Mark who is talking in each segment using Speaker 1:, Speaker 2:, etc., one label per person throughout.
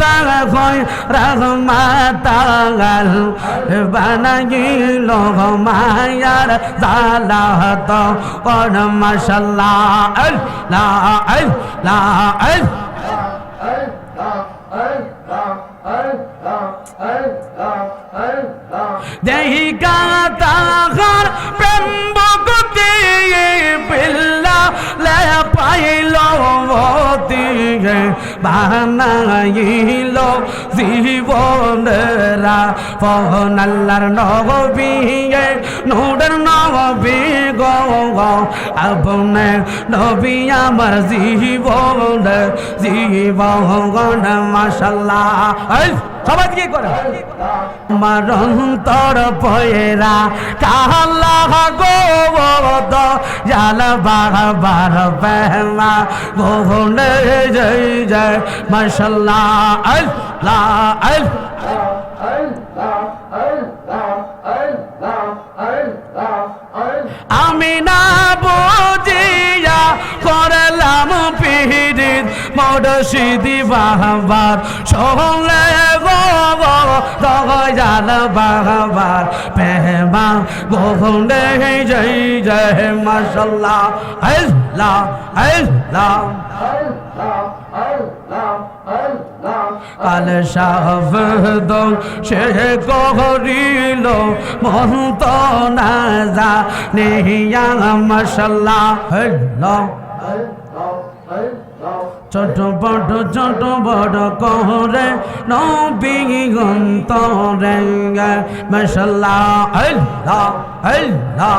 Speaker 1: তার হয় রহমাতাল বানাইল মায়ার জালা তো কোন মশাল্লাহ আল্লাহ আল্লাহ দেহি প্রেম বানাইল জীবনরা ফহন আল্লাহর নবিয়ে নুডর নবি গো নবী আমার জীবন জীবন মাশাল্লাহ। এই, সবাই পয়রা কালা গো দ জাল বার বার পেহমা জয় জয় আল্লাহ আল্লাহ আমি না বুঝিয়া করলাম পিহির মরশিদি বাহবার সহলে জাল বাহবার। পেহমা গোহনে জয় জয়, মশাল্লাহ আল্লাহ আল্লাহ। কাল শাহদ সে করিল নেহিয়া মশাল্লা ছোট বড় ছোট বড় কহরে নবী গন্তরে মশাল্লা আল্লাহ আল্লাহ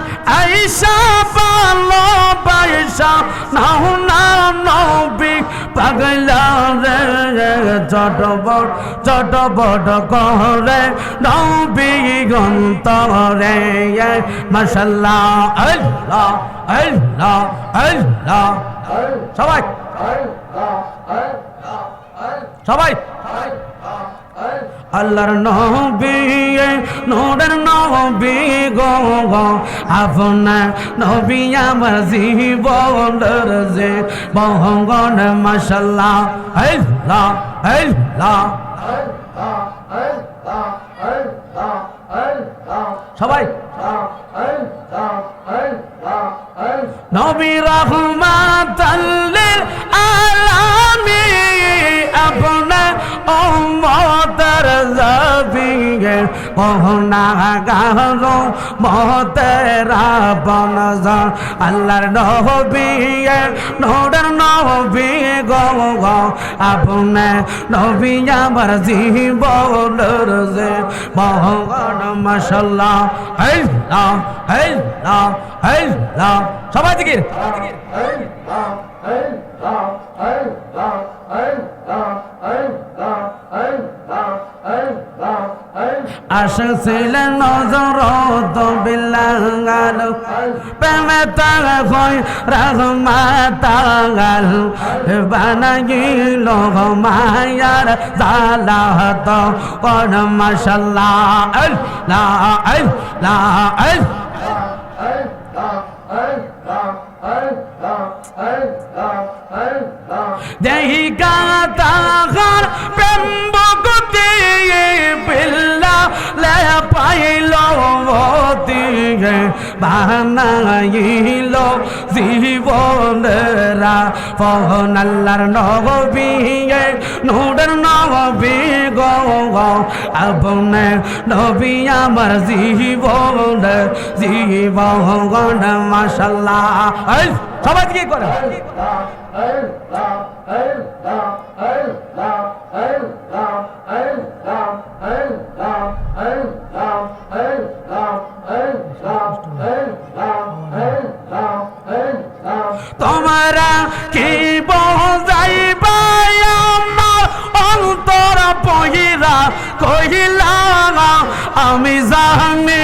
Speaker 1: ছোট বড় কহরে নবী গন্তরে মশাল্লাহ, আল্লাহ আল্লাহ আল্লাহ, সবাই। সবাই। আল্লাহর নবী নোরের নবী গো আপনার নবী আমার জীবনের যে বহগন মশাল্লাহ, আল্লাহ। সবাই। গাহরো মহতেরা বনজ আল্লাহর নবিয়ে নোডর নবী গো আপনে নবী আমার জীবনের যে মহগণ মশাল্লাহ। আল্লাহ আল্লাহ আল্লাহ সবাই দিকে আসছিলেন নজর তো বিলাঙ্গাল, প্রেমে তাগ হয় রহমাতাল বানাইল মায়ার জালা তো কোন আল্লাহ আল্লাহ দেহি গাতাহার প্রেম বগতি পিল্লা লে পাইল মতি বানাইল জীবনরা। ফহন আল্লাহর নবিয়ে নুডর নবী গো, আপনে নবী আমার জীবন জীবন মাশাল্লাহ। সবাই কি করে তোমরা কি বোঝাইবা আমার অন্তর কহিলা আমি জানি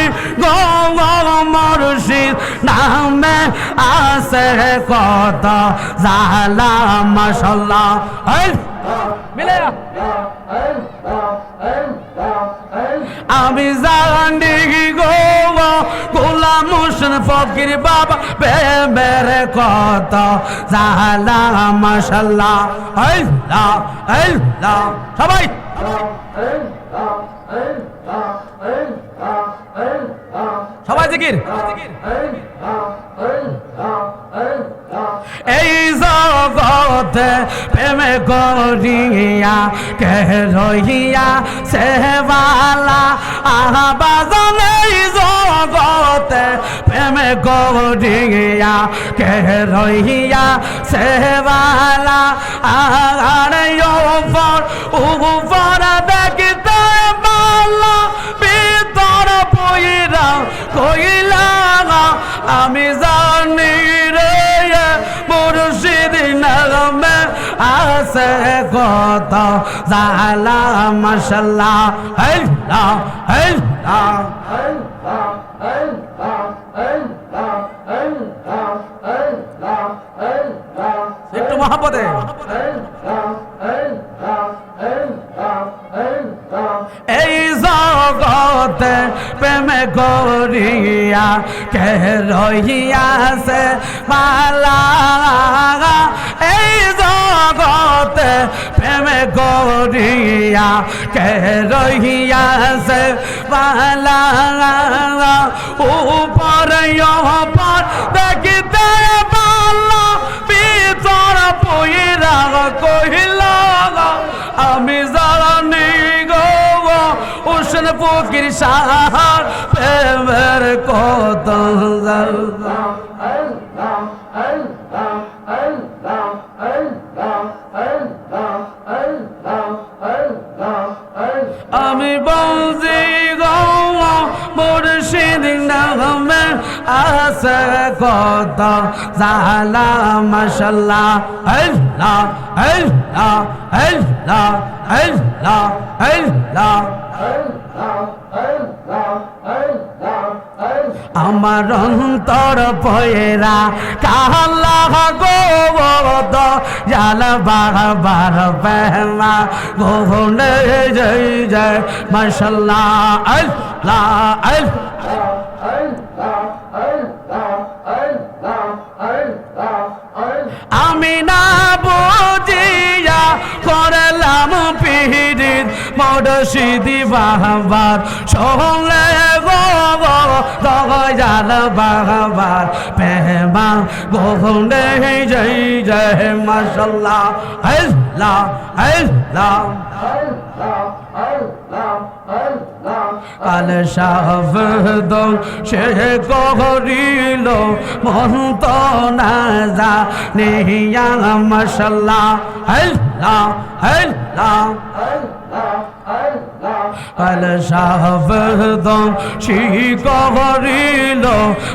Speaker 1: আমি জানি গো গোলাম ফকির বাবা, প্রেমের কত জালা মাশাল্লাহ এই, লা এই, লা। সবাই! সবাই জিকির। এই জগতে প্রেমে করিয়া কে রহিয়া সেবালা আহবাজন এই জগতে প্রেমে করিয়া কে রহিয়া সেবালা আর উপর উপর দেখতে আছে কত জালা মাশাল্লাহ হেল্লা হেল্লা একটু মহাপদে এই জগতে প্রেমে করিয়া কে রহিয়াছে মালা জগতে প্রেমে করিয়া কে রহিয়াছে? মালা উপর উপর দেখিতে পাল্লা ভিতর পইরা কহিলা আমি জানি গো উষ্ণ ফকির সাহার প্রেমের কত আমি আছে আমার অন্তর পয়েরা কালা গোবদ জাল বারবার পেমা গোহনে জয় জয়, মশাল্লাহ আল্লাহ আল্লাহ মরশিদি বাহাবার সঙ্গে গো জাল বাহাবার পেমা গোহনে জয় জয় মশাল্লাহ আল্লাহ আল্লাহ কাল শাহদ সে করিল মন্ত না নেহিয়া মশাল্লাহ আল্লাহ আল্লাহ কাল শাহদ শিক করিল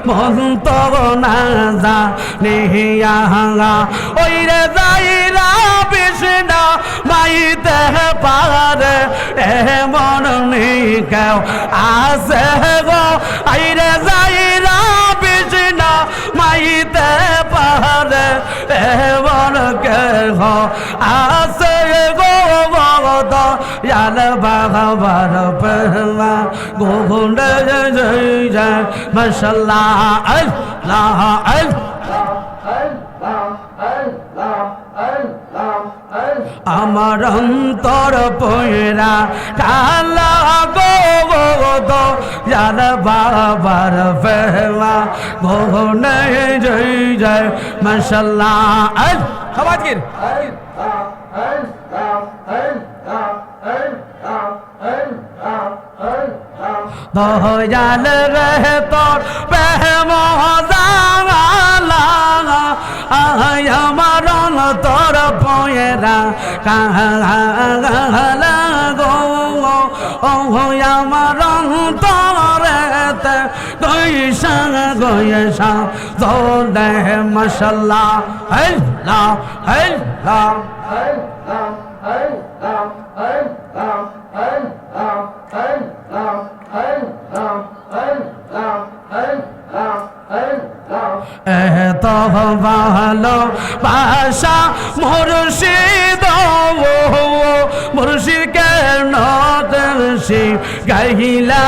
Speaker 1: মন্ত না যা ওই রে যাইরা বিষ্ণা মাইতে পারে এমন কেউ আছে গো। আইরে যাইরা বিষ্ণা মাইতে পারে এমন কেহ আছে গো ভগত ইয়াল বাবার পেহমা গোগুন্ড জয় জয় মশাল্লাহ, আল্লাহ আমার অন্তর পয়রা কালা গো গো জান বাবার ফেমা গো নেই জয় জয় মশাল্লাহ সবাই গির দয়াল রে তোর প্রেম আমার তোর পয়েরা কালা গো। আমার তোরেতে গইসা গইসা দোলে মশাল্লা হেল্লা হেল্লা ভালো বাসা মুর্শিদ মুর্শিদ কেন সে গাইলা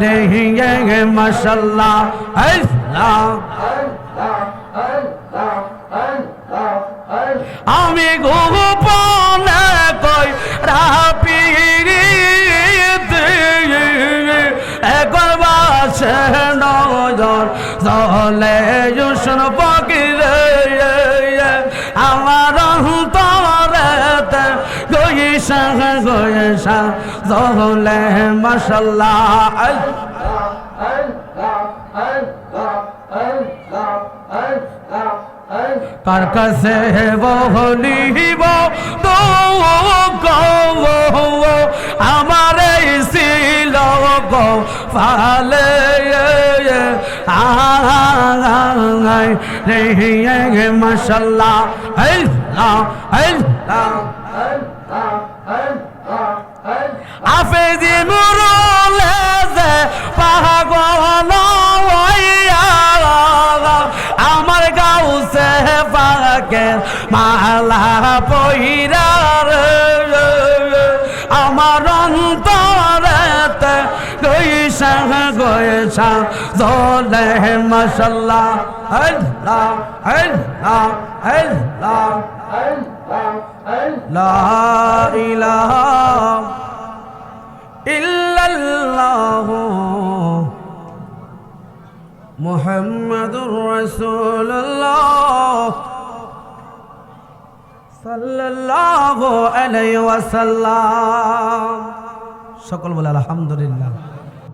Speaker 1: রে আল্লাহ আমি গোপনে বাসে নজর জলে জুসন পকিরে আমার অন্তরেতে গইসা গইসা, জলে মশাল্লাহ। কার কাছে বলিব তো গো ফালে রে মশাল্লাহ মশাল্লাহ আল্লাহ আল্লাহ আল্লাহ লা ইলাহা ইল্লাল্লাহ মুহাম্মাদুর রাসূলুল্লাহ সাল্লাল্লাহু আলাইহি ওয়াসাল্লাম। সকল বলে আলহামদুলিল্লাহ।